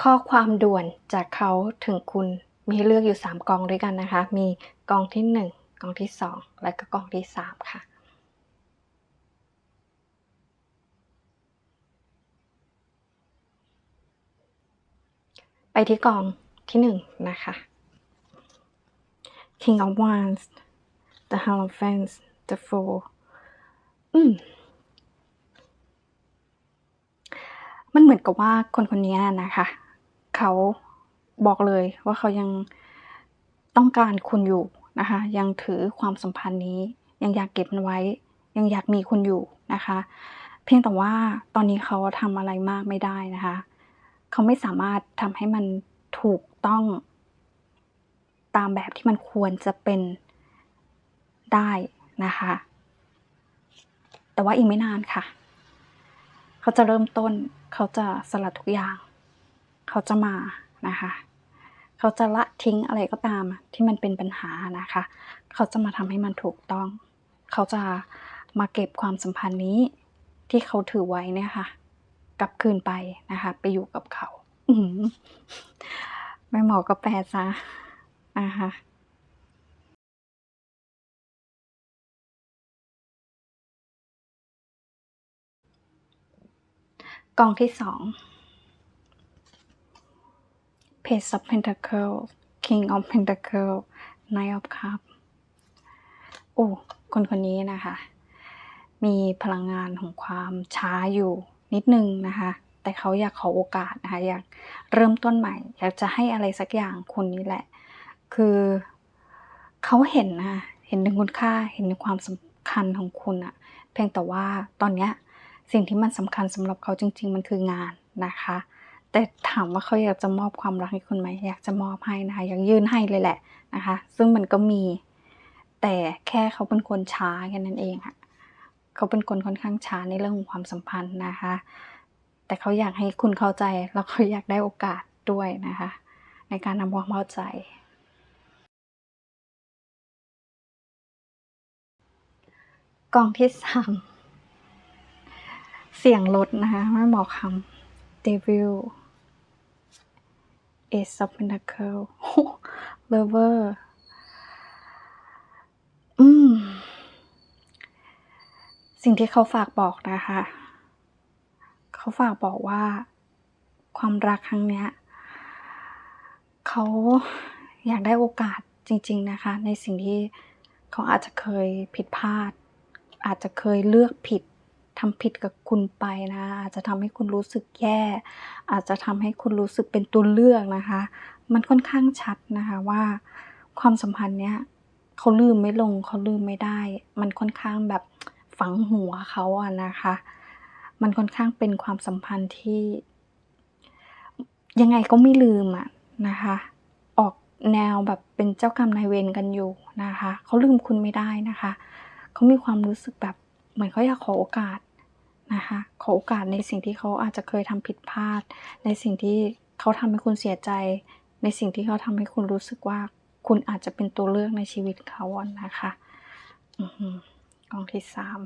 ข้อความด่วนจากเขาถึงคุณมีให้เลือกอยู่ 3 กองด้วยกันนะคะ มีกองที่ 1 กองที่ 2 และก็กองที่ 3 ค่ะ ไปที่กองที่ 1 นะคะ King of Wands the Hierophant the Fool อืมมันเหมือนกับว่าคนคนนี้นะคะ เขาบอกเลยว่าเขายังต้องการคุณอยู่นะคะ ยังถือความสัมพันธ์นี้ ยังอยากเก็บมันไว้ ยังอยากมีคุณอยู่นะคะ เพียงแต่ว่าตอนนี้เขาทำอะไรมากไม่ได้นะคะ เขาไม่สามารถทำให้มันถูกต้องตามแบบที่มันควรจะเป็นได้นะคะ แต่ว่าอีกไม่นานค่ะ เขาจะเริ่มต้น เขาจะสลัดทุกอย่าง เขาจะมานะคะ เขาจะละทิ้งอะไรก็ตามที่มันเป็นปัญหานะคะ เขาจะมาทำให้มันถูกต้อง เขาจะมาเก็บความสัมพันธ์นี้ที่เขาถือไว้เนี่ยค่ะ กลับคืนไปนะคะ ไปอยู่กับเขาไม่หมาะก็แปลซะนะคะกองที่สอง Page of Pentacle King of Pentacle Knight of Cup โอ้คนคนนี้นะคะ มีพลังงานของความช้าอยู่นิดนึงนะคะ แต่เขาอยากขอโอกาสนะคะอยากเริ่มต้นใหม่ อยากจะให้อะไรสักอย่างคุณนี่แหละ คือเขาเห็นนะเห็นถึงคุณค่าเห็นถึงความสำคัญของคุณอะเพียงแต่ว่าตอนเนี้ยสิ่งที่มันสำคัญสำหรับเขาจริง ๆ มันคืองานนะคะ แต่ถามว่าเขาอยากจะมอบความรักให้คุณไหมอยากจะมอบให้นะคะอยากยื่นให้เลยแหละนะคะ ซึ่งมันก็มี แต่แค่เขาเป็นคนช้าแค่นั้นเองค่ะเขาเป็นคนค่อนข้างช้าในเรื่องของความสัมพันธ์นะคะ แต่เขาอยากให้คุณเข้าใจแล้วเขาอยากได้โอกาสด้วยนะคะ ในการนำความเข้าใจกองที่สามเสียงรถนะคะไม่เหมาะคำ Devil Ace of Pentacle Lover อืม สิ่งที่เขาฝากบอกนะคะ เขาฝากบอกว่า ความรักครั้งเนี้ย เขาอยากได้โอกาสจริง ๆ นะคะ ในสิ่งที่เขาอาจจะเคยผิดพลาด อาจจะเคยเลือกผิด ทำผิดกับคุณไปนะอาจจะทำให้คุณรู้สึกแย่ อาจจะทำให้คุณรู้สึกเป็นตัวเลือกนะคะ มันค่อนข้างชัดนะคะว่าความสัมพันธ์เนี้ยเขาลืมไม่ลงเขาลืมไม่ได้ มันค่อนข้างแบบฝังหัวเขาอะนะคะ มันค่อนข้างเป็นความสัมพันธ์ที่ ยังไงก็ไม่ลืมอะนะคะ ออกแนวแบบเป็นเจ้ากรรมนายเวรกันอยู่นะคะ เขาลืมคุณไม่ได้นะคะ เขามีความรู้สึกแบบเหมือนเขาอยากขอโอกาส นะคะขอโอกาสในสิ่งที่เขาอาจจะเคยทำผิดพลาด ในสิ่งที่เขาทำให้คุณเสียใจ ในสิ่งที่เขาทำให้คุณรู้สึกว่าคุณอาจจะเป็นตัวเลือกในชีวิตเขาอนะคะอือหือกองที่สาม